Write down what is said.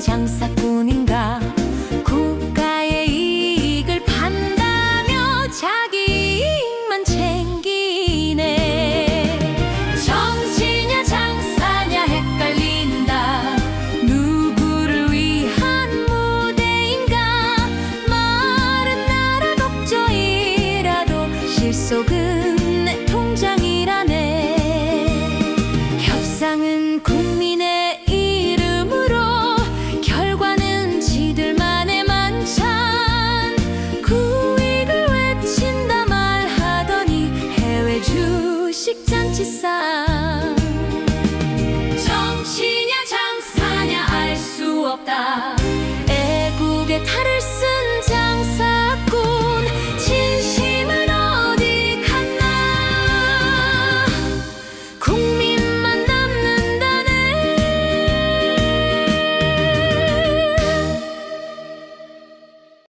때문인가? 국가의 이익을 판다며 자기 이익만 챙기네. 정치냐 장사냐 헷갈린다. 누구를 위한 무대인가? 마른 나라 독조이라도 실속은 내 통장이라네. 협상은 국민의 잔치상 정치냐 장사냐 알 수 없다. 애국의 탈을